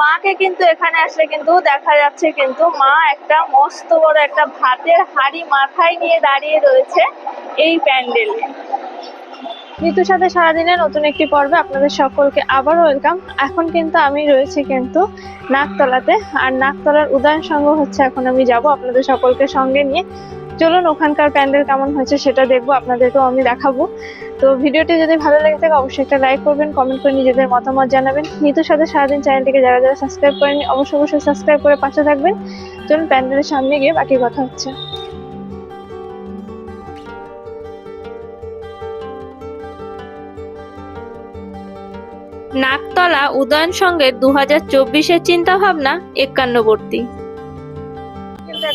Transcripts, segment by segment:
মাকে কিন্তু এখানে আসলে কিন্তু দেখা যাচ্ছে কিন্তু মা একটা মস্ত বড় একটা ভাতের হাড়ি মাথায় নিয়ে দাঁড়িয়ে রয়েছে এই প্যান্ডেলে। ঋতুর সাথে সারাদিনে নতুন একটি পর্বে আপনাদের সকলকে আবার ওয়েলকাম এখন কিন্তু আমি রয়েছি কিন্তু নাকতলাতে আর নাকতলার উদয়ন সংঘ হচ্ছে এখন আমি যাব আপনাদের সকলকে সঙ্গে নিয়ে। চলুন ওখানকার প্যান্ডেল কেমন হয়েছে সেটা দেখব, আপনাদেরকেও আমি দেখাবো। তো ভিডিওটি যদি ভালো লেগে থাকে, অবশ্যই একটা লাইক করবেন কমেন্ট করে নিজেদের মতামত জানাবেন। নিতুর সাথে সারাদিন চ্যানেলটিকে যারা যারা সাবস্ক্রাইব করেনি অবশ্যই অবশ্যই সাবস্ক্রাইব করে পাশে থাকবেন। চলুন প্যান্ডেলের সামনে গিয়ে বাকি কথা হচ্ছে। নাকতলা উদয়ন সঙ্গে দু হাজার চব্বিশের চিন্তাভাবনা একান্নবর্তী।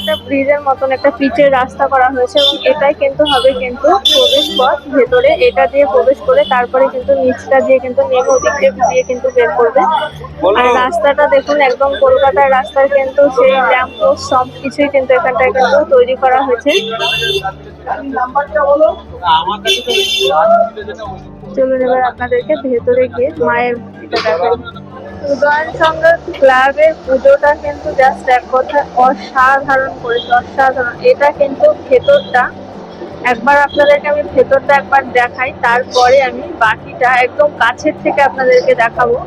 একটা ব্রিজের মতন একটা পিচের রাস্তা করা হয়েছে এবং এটাই কিন্তু হবে কিন্তু প্রবেশ পথ ভেতরে। এটা দিয়ে প্রবেশ করে তারপরে কিন্তু নিচটা দিয়ে কিন্তু নেমে ওদিক দিয়ে কিন্তু বের করবে। আর রাস্তাটা দেখুন একদম কলকাতার রাস্তার কিন্তু সেই ল্যাম্প পোস্ট সব কিছুই কিন্তু এখানটায় কিন্তু তৈরি করা হয়েছে। চলুন এবার আপনাদেরকে ভেতরে গিয়ে মায়ের মূর্তিটা দেখাই। উদয়ন সংঘ ক্লাবের পুজোটা কিন্তু জাস্ট এক কথা অসাধারণ করেছে, অসাধারণ। এটা কিন্তু ভেতরটা। একবার আপনাদেরকে আমি ভেতরটা একবার দেখাই, তারপরে আমি বাকিটা একদম কাছের থেকে আপনাদেরকে দেখাবো।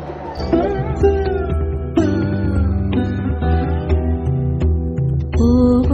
ওগো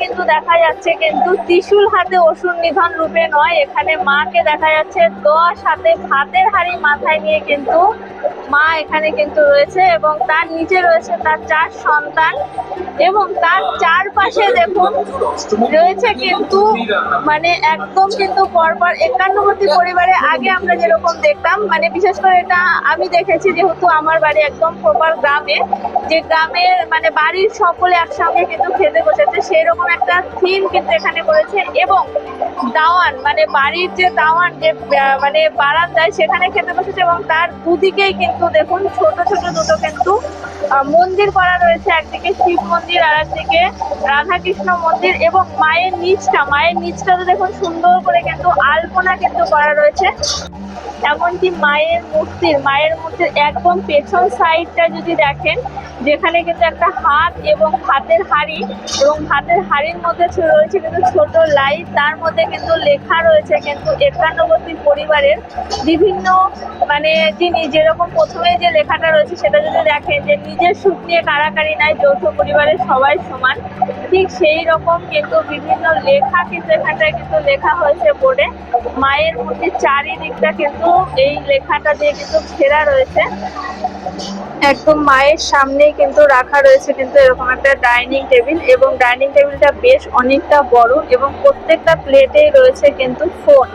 কিন্তু দেখা যাচ্ছে কিন্তু ত্রিশুল হাতে অসুর নিধন রূপে নয়। এখানে মাকে দেখা যাচ্ছে দশ হাতে ভাতের হাড়ি মাথায় নিয়ে কিন্তু মা এখানে কিন্তু রয়েছে এবং তার নিচে রয়েছে তার চার সন্তান এবং তার চারপাশে দেখুন রয়েছে কিন্তু মানে একদম কিন্তু পরপর একান্নবর্তী পরিবারে আগে আমরা যেরকম দেখতাম মানে বিশেষ করে এটা আমি দেখেছি যেহেতু আমার বাড়ি একদম প্রপার গ্রামে, যে গ্রামের মানে বাড়ির সকলে একসঙ্গে কিন্তু খেতে বসেছে সেই রকম একটা থিম কিন্তু এখানে করেছে এবং দাওয়ান মানে বাড়ির যে দাওয়ান, যে মানে বারান্দায় সেখানে খেতে বসেছে এবং তার দুদিকেই কিন্তু দেখুন, ছোট ছোট দুটো কিন্তু মন্দির করা রয়েছে। একদিকে শিব মন্দির আর একদিকে রাধাকৃষ্ণ মন্দির এবং মায়ের নিচটা। মায়ের নিচটাতে দেখুন, সুন্দর করে কিন্তু আলপনা কিন্তু করা রয়েছে। এমনকি মায়ের মূর্তির মায়ের মূর্তির একদম পেছন সাইডটা যদি দেখেন যেখানে কিন্তু একটা হাত এবং হাতের হাড়ি এবং হাতের হাড়ির মধ্যে রয়েছে কিন্তু ছোট লাইট তার মধ্যে কিন্তু লেখা রয়েছে কিন্তু একান্নবর্তী পরিবারের বিভিন্ন মানে যিনি যেরকম প্রথমে যে লেখাটা রয়েছে সেটা যদি দেখেন যে নিজের সুখ নিয়ে কারাকারি নাই, যৌথ পরিবারের সবাই সমান। ঠিক সেই রকম কিন্তু বিভিন্ন লেখা কিন্তু এখানটায় কিন্তু লেখা হয়েছে বোর্ডে। মায়ের মূর্তির চারিদিকটা কিন্তু এই লেখাটা দিয়ে কিন্তু ঘেরা রয়েছে। একদম মায়ের সামনেই কিন্তু রাখা রয়েছে কিন্তু এরকম একটা ডাইনিং টেবিল এবং ডাইনিং টেবিলটা বেশ অনেকটা বড় এবং প্রত্যেকটা প্লেটেই রয়েছে কিন্তু ফোন।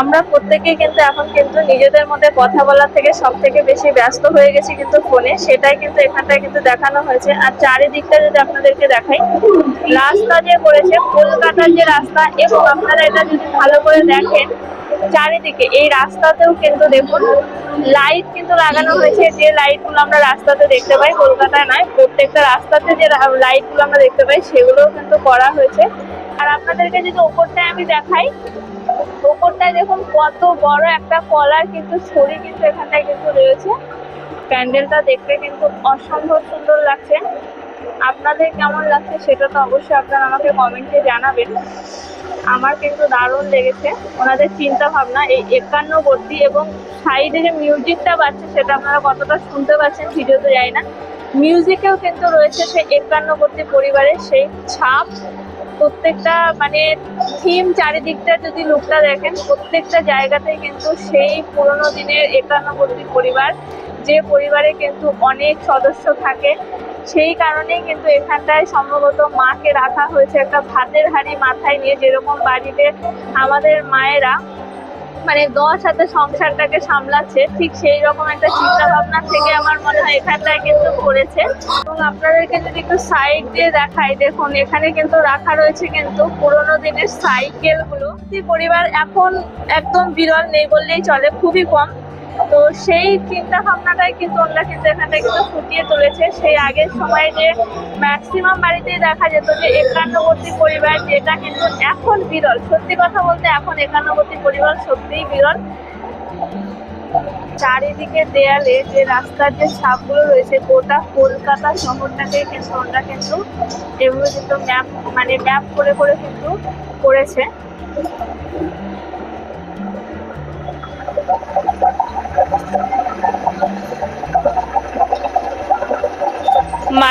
আমরা প্রত্যেকেই কিন্তু এখন কিন্তু নিজেদের মধ্যে কথা বলার থেকে সব থেকে বেশি ব্যস্ত হয়ে গেছি কিন্তু ফোনে। সেটাই কিন্তু এখানটায় কিন্তু দেখানো হয়েছে। আর চারিদিকটা যদি আপনাদেরকে দেখাই, রাস্তা যে করেছে, কলকাতার যে রাস্তা এবং আপনারা এটা যদি ভালো করে দেখেন, চারিদিকে, এই রাস্তাতেও কিন্তু দেখুন লাইট কিন্তু লাগানো হয়েছে। যে লাইটগুলো আমরা রাস্তাতে দেখতে পাই, কলকাতায় নয়, প্রত্যেকটা রাস্তাতে যে লাইটগুলো আমরা দেখতে পাই, সেগুলোও কিন্তু করা হয়েছে। আর আপনাদেরকে যদি ওপরটায় আমি দেখাই, ওপরটায় দেখুন কত বড় একটা কলার কিন্তু ছড়ি কিন্তু এখানটায় কিন্তু রয়েছে। প্যান্ডেলটা দেখতে কিন্তু অসম্ভব সুন্দর লাগছে। আপনাদের কেমন লাগছে সেটা তো অবশ্যই আপনারা আমাকে কমেন্টে জানাবেন। আমার কিন্তু দারুণ লেগেছে। ওনাদের চিন্তা ভাবনা, এই একান্নবর্তী এবং সাইডে যে মিউজিকটা বাজছে সেটা আপনারা কতটা শুনতে পাচ্ছেন ভিডিওতে যাই না। মিউজিকেও কিন্তু রয়েছে সেই একান্নবর্তী পরিবারের সেই ছাপ। প্রত্যেকটা মানে থিম চারিদিকটা যদি লুকটা দেখেন, প্রত্যেকটা জায়গাতেই কিন্তু সেই পুরোনো দিনের একান্নবর্তী পরিবার যে পরিবারে কিন্তু অনেক সদস্য থাকে, সেই কারণেই কিন্তু এখানটায় সম্ভবত মাকে রাখা হয়েছে একটা ভাতের হাঁড়ি মাথায় নিয়ে, যেরকম বাড়িতে আমাদের মায়েরা মানে দশ হাতে সংসারটাকে সামলাচ্ছে, ঠিক সেই রকম একটা চিন্তা ভাবনা থেকে আমার মনে হয় এখানটায় কিন্তু করেছে। এবং আপনাদেরকে যদি একটু সাইড দিয়ে দেখাই, দেখুন এখানে কিন্তু রাখা রয়েছে কিন্তু পুরোনো দিনের সাইকেলগুলো। পরিবার এখন একদম বিরল নেই বললেই চলে, খুবই কম। তো সেই চিন্তা ভাবনাটাই কিন্তু ওনারা কিন্তু এখানটা কিন্তু ফুটিয়ে তুলেছে। সেই আগের সময়ে যে ম্যাক্সিমাম বাড়িতেই দেখা যেত যে একান্নবর্তী পরিবার যেটা কিন্তু এখন বিরল। সত্যি কথা বলতে এখন একান্নবর্তী পরিবার সত্যিই বিরল। চারিদিকে দেয়ালে যে রাস্তার যে ছাপগুলো রয়েছে, গোটা কলকাতা শহরটাকে কিন্তু ওনারা কিন্তু এগুলো কিন্তু ম্যাপ মানে ম্যাপ করে করে কিন্তু করেছে।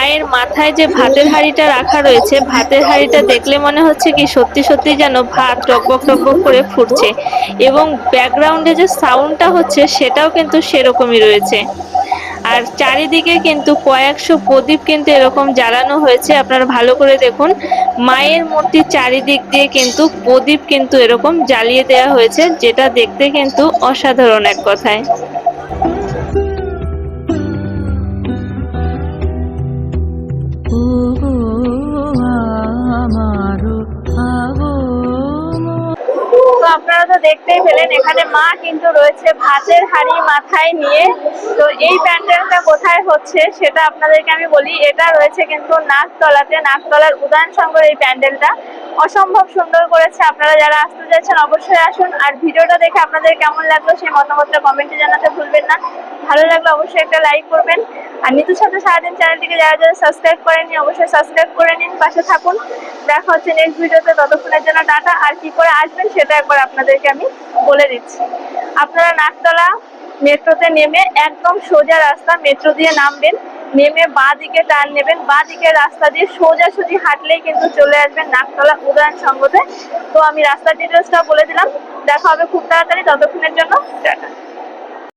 মায়ের মাথায় যে ভাতের হাঁড়িটা রাখা রয়েছে, ভাতের হাঁড়িটা দেখলে মনে হচ্ছে কি সত্যি সত্যি যেন ভাত টকবক টকবক করে ফুটছে এবং ব্যাকগ্রাউন্ডে যে সাউন্ডটা হচ্ছে সেটাও কিন্তু সেরকমই রয়েছে। আর চারিদিকে কিন্তু কয়েকশো প্রদীপ কিন্তু এরকম জ্বালানো হয়েছে, আপনারা ভালো করে দেখুন। মায়ের মূর্তির চারিদিক দিয়ে কিন্তু প্রদীপ কিন্তু এরকম জ্বালিয়ে দেওয়া হয়েছে, যেটা দেখতে কিন্তু অসাধারণ এক কথায়। আপনারা তো দেখতেই পেলেন, এখানে মা কিন্তু রয়েছে ভাতের হাড়ি মাথায় নিয়ে। তো এই প্যান্ডেলটা কোথায় হচ্ছে সেটা আপনাদেরকে আমি বলি। এটা রয়েছে কিন্তু নাকতলাতে নাকতলার উদান সঙ্গে এই প্যান্ডেলটা। অসম্ভব সুন্দর করেছে। আপনারা যারা আসতে চাইছেন অবশ্যই আসুন। আর ভিডিওটা দেখে আপনাদের কেমন লাগল সেই মতামতটা কমেন্টে জানাতে ভুলবেন না। ভালো লাগলে অবশ্যই একটা লাইক করবেন। আর নিতুর সাথে সারাদিন চ্যানেলটিকে যারা যারা সাবস্ক্রাইব করেননি, অবশ্যই সাবস্ক্রাইব করে নিন, পাশে থাকুন। দেখা হচ্ছে নেক্সট ভিডিওতে। ততক্ষণের জন্য টাটা। আর কি করে আসবেন সেটা একবার আপনাদেরকে আমি বলে দিচ্ছি। আপনারা নাকতলা মেট্রোতে নেমে একদম সোজা রাস্তা মেট্রো দিয়ে নামবেন। নেমে বা দিকে টার্ন নেবেন। বা দিকে রাস্তা দিয়ে সোজাসুজি হাঁটলেই কিন্তু চলে আসবেন নাকতলা উদয়ন সঙ্গতে তো আমি রাস্তার ডিটেলসটা বলে দিলাম। দেখা হবে খুব তাড়াতাড়ি, ততক্ষণের জন্য টাটা।